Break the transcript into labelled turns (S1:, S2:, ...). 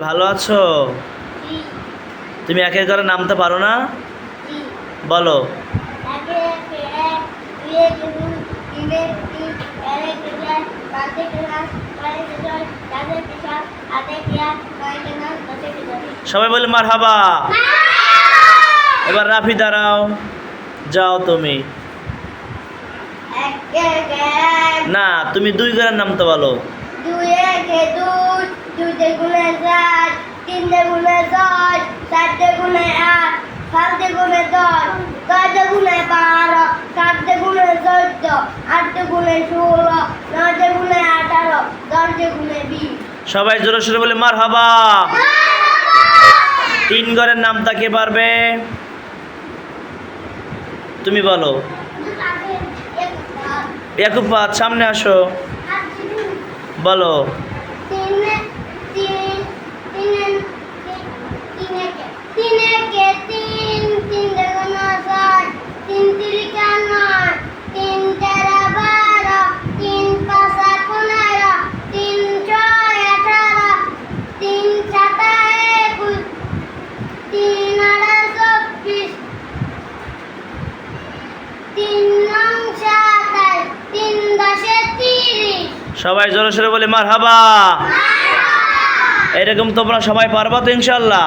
S1: ভালো আছো? তুমি একের করে নামতে পারো না? বলো। সবাই বলে মার হাবা এবার রাফি, দাঁড়াও। যাও তুমি। না, তুমি দুই করে নামতে বলো
S2: দুয়ে কে দুই দুইতে গুণে চার তিনটে গুণে দশ চারটে গুণে আট সাতটে গুণে দশ ছয়টে গুণে বারো সাতটে গুণে চোদ্দ আটটে গুণে ষোলো নয়টে গুণে আঠারো দশটে গুণে বিশ।
S1: সবাই জোরে সোরে বলে মার হবা তিন ঘরের নাম কে পারবে? তুমি বলো। একুপাত সামনে আসো। বলো
S2: তিনে তিন তিনে তিনে তিনে কে তিন তিন দেগুণ ছয় তিন তিরিকা নয় তিন তেরো বারো তিন পাঁচা পনেরো তিন ছয় আঠারো তিন সাতা একুশ তিন আড়াই চব্বিশ তিন নং সাতাশ তিন দশে তিরিশ
S1: সবাই জোরে সোরে বলে মার হাবা এরকম তোমরা সবাই পারবা তো ইনশাল্লাহ